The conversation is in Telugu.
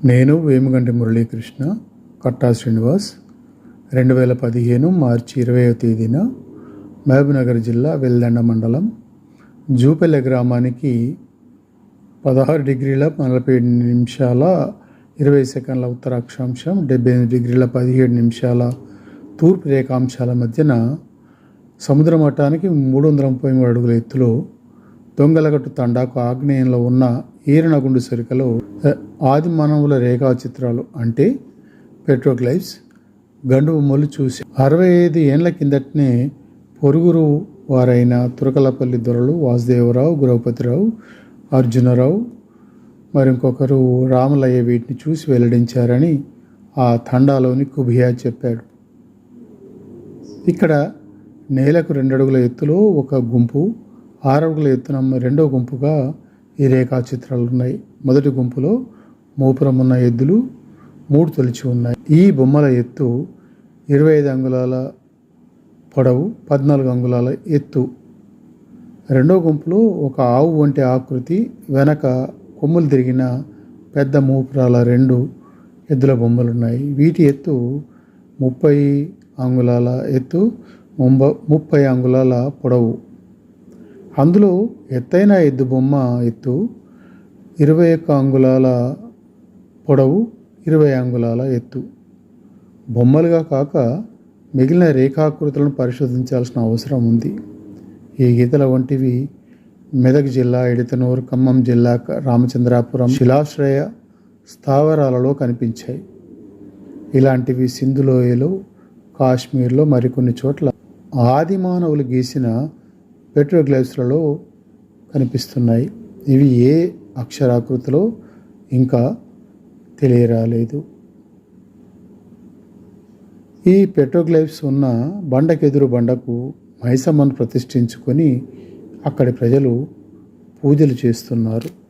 నేను వేముగంటి మురళీకృష్ణ కట్టా శ్రీనివాస్ రెండు వేల పదిహేను మార్చి ఇరవైవ తేదీన మహబూబ్నగర్ జిల్లా వెల్దండ మండలం జూపల్లె గ్రామానికి పదహారు డిగ్రీల నలభై ఏడు నిమిషాల ఇరవై సెకండ్ల ఉత్తర అక్షాంశం డెబ్బై ఎనిమిది డిగ్రీల పదిహేడు నిమిషాల తూర్పు రేఖాంశాల మధ్యన సముద్ర మట్టానికి మూడు వందల ముప్పై మూడు అడుగుల ఎత్తులో దొంగలగట్టు తండాకు ఆగ్నేయంలో ఉన్న ఈరణగుండు సరికలో ఆది మానవుల రేఖా చిత్రాలు అంటే పెట్రోగ్లైఫ్స్ గండు బొమ్మలు చూసి అరవై ఐదు ఏండ్ల కిందటనే పొరుగురు వారైన తురకలపల్లి దొరలు వాసుదేవరావు ద్రౌపదిరావు అర్జునరావు మరి ఇంకొకరు రామలయ్య వీటిని చూసి వెల్లడించారని ఆ తండాలోని కుబియా చెప్పాడు. ఇక్కడ నేలకు రెండు అడుగుల ఎత్తులో ఒక గుంపు ఆరడుగుల ఎత్తున రెండో గుంపుగా ఈ రేఖా చిత్రాలు ఉన్నాయి. మొదటి గుంపులో మోపురం ఉన్న ఎద్దులు మూడు తొలిచి ఉన్నాయి. ఈ బొమ్మల ఎత్తు ఇరవై ఐదు అంగుళాల పొడవు పద్నాలుగు అంగుళాల ఎత్తు. రెండో గుంపులో ఒక ఆవు వంటి ఆకృతి వెనక కొమ్ములు తిరిగిన పెద్ద మూపురాల రెండు ఎద్దుల బొమ్మలు ఉన్నాయి వీటి ఎత్తు ముప్పై అంగుళాల ఎత్తు ముంబ ముప్పై అంగుళాల పొడవు. అందులో ఎత్తైన ఎద్దు బొమ్మ ఎత్తు ఇరవై ఒక్క అంగుళాల పొడవు ఇరవై అంగుళాల ఎత్తు. బొమ్మలుగా కాక మిగిలిన రేఖాకృతులను పరిశోధించాల్సిన అవసరం ఉంది. ఈ గీతల వంటివి మెదక్ జిల్లా ఎడితనూరు ఖమ్మం జిల్లా రామచంద్రాపురం శిలాశ్రయ స్థావరాలలో కనిపించాయి. ఇలాంటివి సింధులోయలో కాశ్మీర్లో మరికొన్ని చోట్ల ఆది మానవులు గీసిన పెట్రోగ్లైవ్స్లలో కనిపిస్తున్నాయి. ఇవి ఏ అక్షరాకృతిలో ఇంకా తెలియరాలేదు. ఈ పెట్రోగ్లైఫ్స్ ఉన్న బండకెదురు బండకు మైసమ్మను ప్రతిష్ఠించుకొని అక్కడి ప్రజలు పూజలు చేస్తున్నారు.